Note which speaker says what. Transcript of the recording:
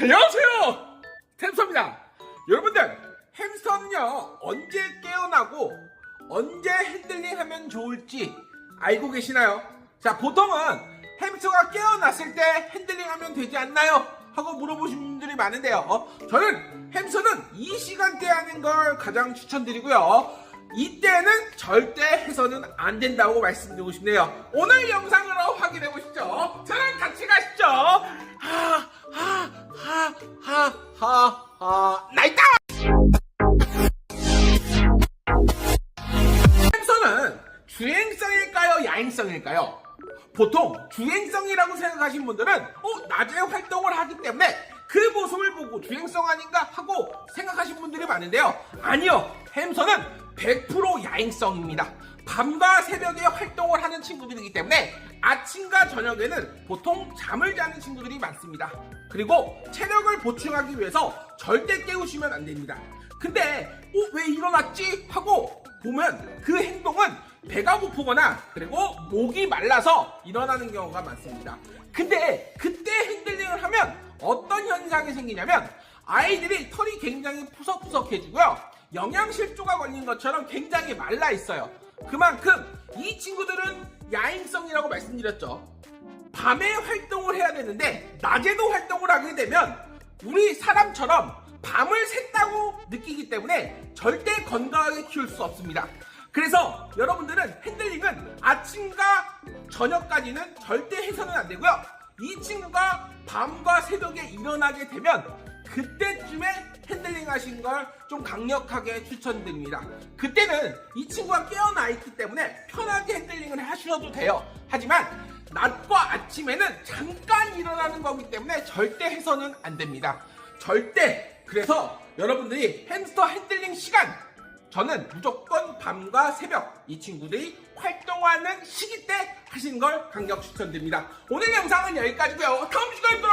Speaker 1: 안녕하세요 햄스터입니다 여러분들 햄스터는요 언제 깨어나고 언제 핸들링 하면 좋을지 알고 계시나요? 자 보통은 햄스터가 깨어났을 때 핸들링 하면 되지 않나요? 하고 물어보신 분들이 많은데요 어? 저는 햄스터는 이 시간대 하는 걸 가장 추천드리고요 이때는 절대 해서는 안 된다고 말씀드리고 싶네요 오늘 영상으로 확인해 보시죠 저랑 같이 주행성일까요 야행성일까요 보통 주행성이라고 생각하신 분들은 어 낮에 활동을 하기 때문에 그 모습을 보고 주행성 아닌가 하고 생각하신 분들이 많은데요 아니요 햄스터는 100% 야행성입니다 밤과 새벽에 활동을 하는 친구들이기 때문에 아침과 저녁에는 보통 잠을 자는 친구들이 많습니다. 그리고 체력을 보충하기 위해서 절대 깨우시면 안 됩니다. 근데 어, 왜 일어났지? 하고 보면 그 행동은 배가 고프거나 그리고 목이 말라서 일어나는 경우가 많습니다. 근데 그때 핸들링을 하면 어떤 현상이 생기냐면 아이들이 털이 굉장히 푸석푸석해지고요. 영양실조가 걸린 것처럼 굉장히 말라 있어요. 그만큼 이 친구들은 야행성이라고 말씀드렸죠. 밤에 활동을 해야 되는데 낮에도 활동을 하게 되면 우리 사람처럼 밤을 샜다고 느끼기 때문에 절대 건강하게 키울 수 없습니다. 그래서 여러분들은 핸들링은 아침과 저녁까지는 절대 해서는 안 되고요. 이 친구가 밤과 새벽에 일어나게 되면 그때쯤에 핸들링 하신 걸 좀 강력하게 추천드립니다. 그때는 이 친구가 깨어나 있기 때문에 편하게 핸들링을 하셔도 돼요. 하지만 낮과 아침에는 잠깐 일어나는 거기 때문에 절대 해서는 안 됩니다. 절대! 그래서 여러분들이 햄스터 핸들링 시간! 저는 무조건 밤과 새벽 이 친구들이 활동하는 시기 때 하시는 걸 강력 추천드립니다. 오늘 영상은 여기까지고요. 다음 시간에 또.